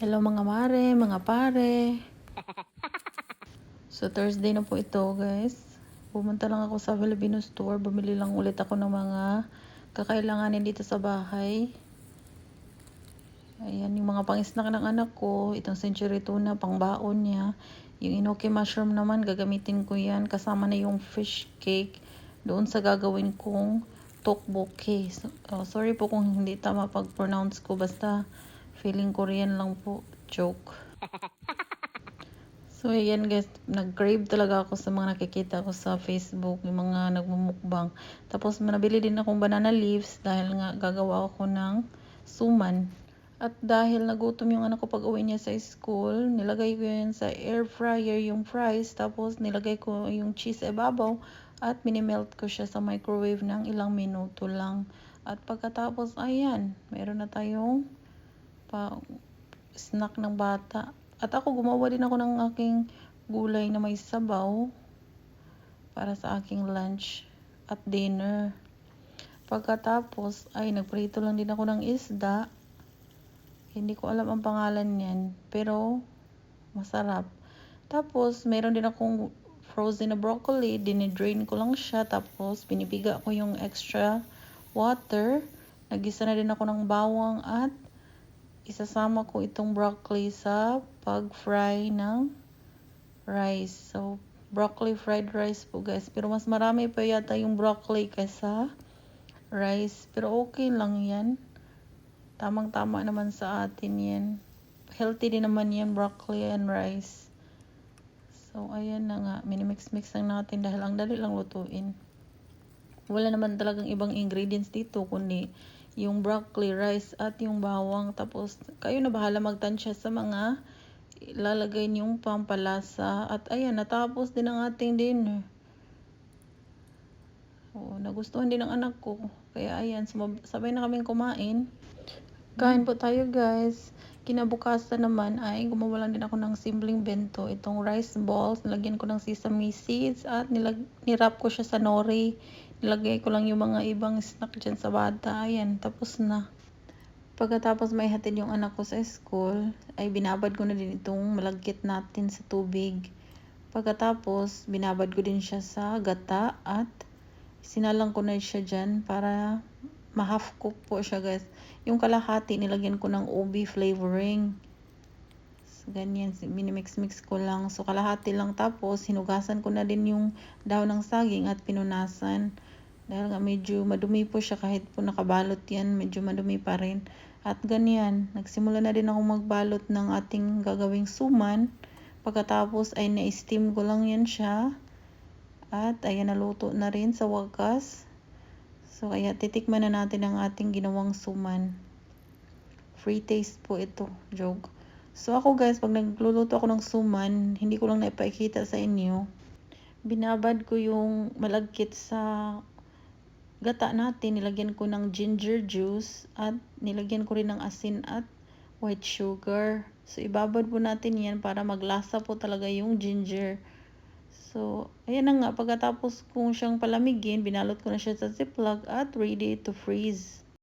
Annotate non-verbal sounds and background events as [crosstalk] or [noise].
Hello mga mare, mga pare. [laughs] So Thursday na po ito guys. Pumunta lang ako sa Filipino store. Bumili lang ulit ako ng mga kakailanganin dito sa bahay. Ayan, yung mga pang-snack ng anak ko. Itong century tuna, pangbaon niya. Yung inoki mushroom naman, gagamitin ko yan. Kasama na yung fish cake doon sa gagawin kong tteokbokki. So, oh, sorry po kung hindi tama pag-pronounce ko. Basta feeling Korean lang po. Joke. So, ayan guys, nag-crave talaga ako sa mga nakikita ko sa Facebook, yung mga nagmumukbang. Tapos, nabili din akong banana leaves dahil nga gagawa ako ng suman. At dahil nagutom yung anak ko pag uwi niya sa school, nilagay ko yun sa air fryer yung fries. Tapos, nilagay ko yung cheese ibabaw at minimelt ko siya sa microwave ng ilang minuto lang. At pagkatapos, ayan, meron na tayong pa snack ng bata. At ako gumawa din ako ng aking gulay na may sabaw para sa aking lunch at dinner. Pagkatapos ay nagprito lang din ako ng isda. Hindi ko alam ang pangalan niyan, pero masarap. Tapos meron din akong frozen na broccoli, dinidrain ko lang siya tapos pinipiga ko yung extra water. Nagisa na din ako ng bawang at isasama ko itong broccoli sa pag-fry ng rice. So, broccoli fried rice po guys. Pero mas marami pa yata yung broccoli kaysa rice. Pero okay lang yan. Tamang-tama naman sa atin yan. Healthy din naman yan, broccoli and rice. So, ayan na nga. Minimix-mix lang natin dahil ang dali lang lutuin. Wala naman talagang ibang ingredients dito, kundi yung broccoli, rice, at yung bawang. Tapos, kayo na bahala magtansya sa mga ilalagay niyong pampalasa. At ayan, natapos din ang ating dinner. Oo, nagustuhan din ng anak ko. Kaya ayan, sabay na kaming kumain. Kain po tayo guys. Kinabukasan naman ay gumawa lang din ako ng simpleng bento. Itong rice balls, nilagyan ko ng sesame seeds at nilag- nirap ko siya sa nori. Nilagay ko lang yung mga ibang snack dyan sa bata. Ayan, tapos na. Pagkatapos may hatid yung anak ko sa school, ay binabad ko na din itong malagkit natin sa tubig. Pagkatapos, binabad ko din siya sa gata at sinalang ko na siya dyan para ma-half cook po siya guys. Yung kalahati, nilagyan ko ng ubi flavoring. So, ganyan, minimix-mix ko lang. So, kalahati lang tapos, hinugasan ko na din yung daw ng saging at pinunasan. Dahil nga medyo madumi po siya kahit po nakabalot yan, medyo madumi pa rin. At ganyan, nagsimula na din ako magbalot ng ating gagawing suman. Pagkatapos ay na-steam ko lang yan siya. At ayan, naluto na rin sa wakas. So, kaya titikman na natin ang ating ginawang suman. Free taste po ito, joke. So, ako guys, pag nagluluto ako ng suman, hindi ko lang naipakita sa inyo. Binabad ko yung malagkit sa gata natin, nilagyan ko ng ginger juice at nilagyan ko rin ng asin at white sugar. So, ibabad po natin yan para maglasa po talaga yung ginger. So, ayan na nga. Pagkatapos kong siyang palamigin, binalot ko na siya sa ziploc at ready to freeze.